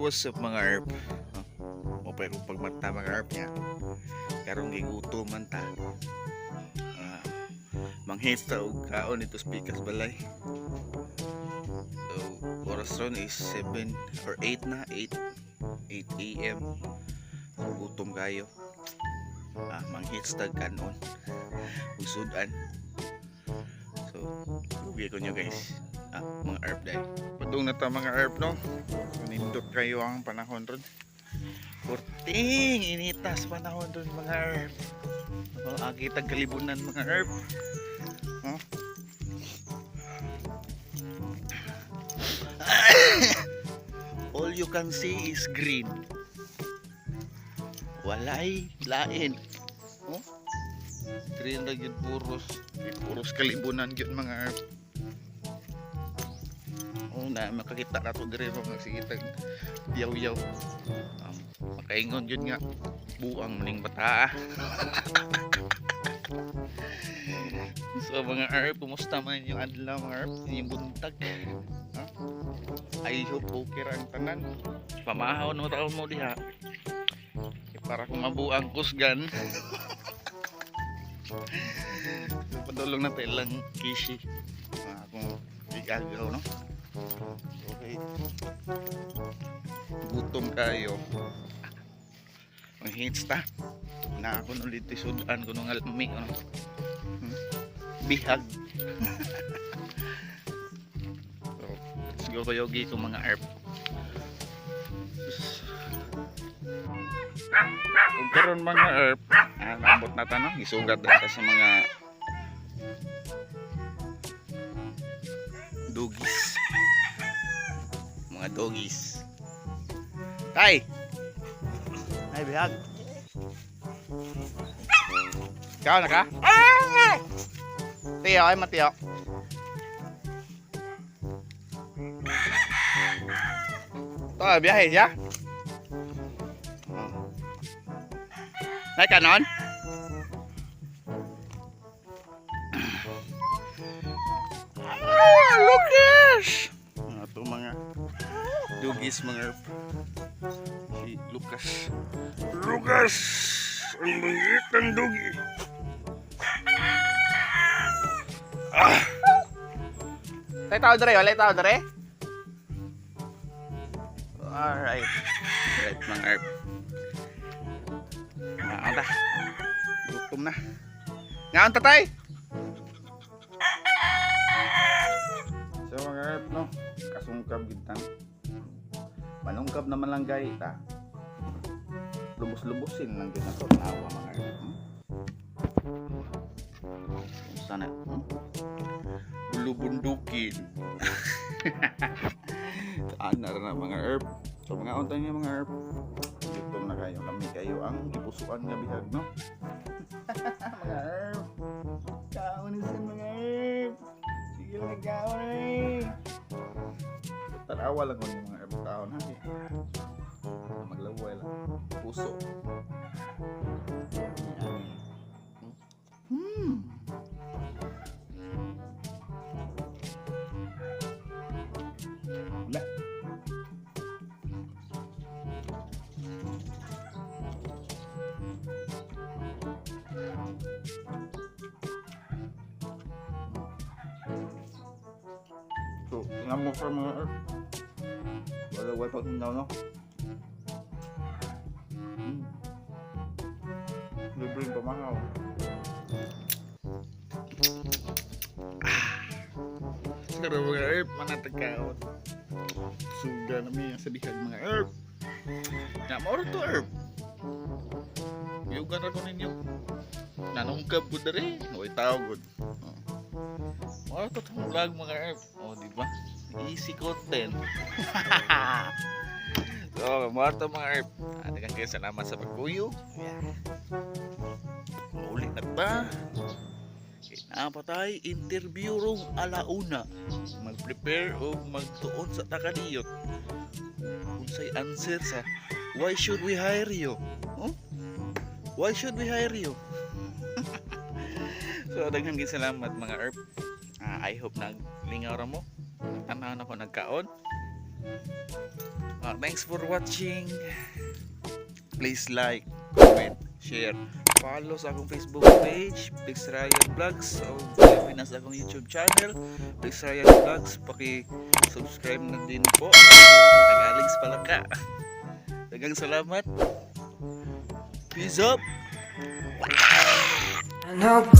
what's up mga herb? O pero pag mata mga herb niya. Karong giguto man ta. Ah, manghit ta og kaon ito speakers balay. So, oras ron is 7 or 8 na, 8 8 AM. Gutom kayo. Ah, manghits tag kanon. Usudan. So, uwi ko nyo guys. Ah, mga herb dahil. Padung na ta mga herb no. Nindot kayo ang panahon ron. Kurting initas panahon ron mga herb. Oh, agi tag kalibunan mga herb. Oh. All you can see is green. Walay lain. Oh. Green ra gyud puros. Puros kalibunan gyud mga herb. Na makakita ka to dire ro nga sige tag yaw-yaw. Um, makaingon yun nga buang maning bata. so mga arp, kumusta man yung adlaw mga arp, yung buntag. Ha? I hope okay ra ang tanan. Pamahaw no taon mo diha. Eh, Para kung mabuang kusgan. Padulong na tayo lang kishi. Ah, kung igagaw no. Okay. Gutom kayo. Ang hints ta. Na ako ulit isudan ko nung alami. Ano? Hmm? Bihag. so, let's go kayo gi ko mga arp. Kung karon mga arp, ah, nabot na tanong, isugat na sa mga dugis doggies. Tay! Ay, bihag. Ikaw na ka? Tiyo, ay matiyo. Ito, biyahe siya. Nay kanon? Ah, Lucas! To mga si Lucas. Lucas! Ang mangit ng dugi. Ah! Tay tao dere, wala tao dere. Alright. Alright mga herb. Ngaon ta. Gutom na. Ngaon ta tay? So mga herb no. Kasungkab gintan. Manungkab naman lang gay ta. Lubos-lubosin lang din ako. Nawa mga herb. Hmm? Kumusta na? Hmm? Bulubundukin. Ana na mga herb. So mga unta niya mga herb. Gutom na kayo. Lami kayo ang ipusuan nga bihag no. mga herb. Kaon ni mga herb. Sige lang kaon eh. Tarawa lang ko mga herb kaon ha. Maglaway lang. Puso. Yan. Hmm. Wala. So, tingnan mo for mga earth. Wala wala pag hindaw, no? Hmm. Libre yung pamahaw. Pero mga earth, manatag kaon. Suga na may sabihan mga earth. Na, mauro to earth. Yugan ako ninyo. Nanungkab ko dali. Huwag tao good. Oh. Mauro to itong vlog mga earth. O, di ba? Easy content. so, mauro to mga earth. Ah, Dagan kayo salamat sa pagkuyo. Maulit na ta. Napatay interview rong alauna. Mag-prepare o magtuon sa takaliyot. Kung say answer sa Why should we hire you? Huh? Why should we hire you? so, daghan gid salamat mga ERP. Ah, I hope naglingaw ra mo. Tanaw na ko nagkaon. Ah, thanks for watching. Please like, comment, share. Follow sa akong Facebook page, Pix Ryan Vlogs. O na sa akong YouTube channel, Pix Ryan Vlogs. Paki-subscribe na din po. Tagalings pala ka. Dagang salamat. Peace up! And I'll go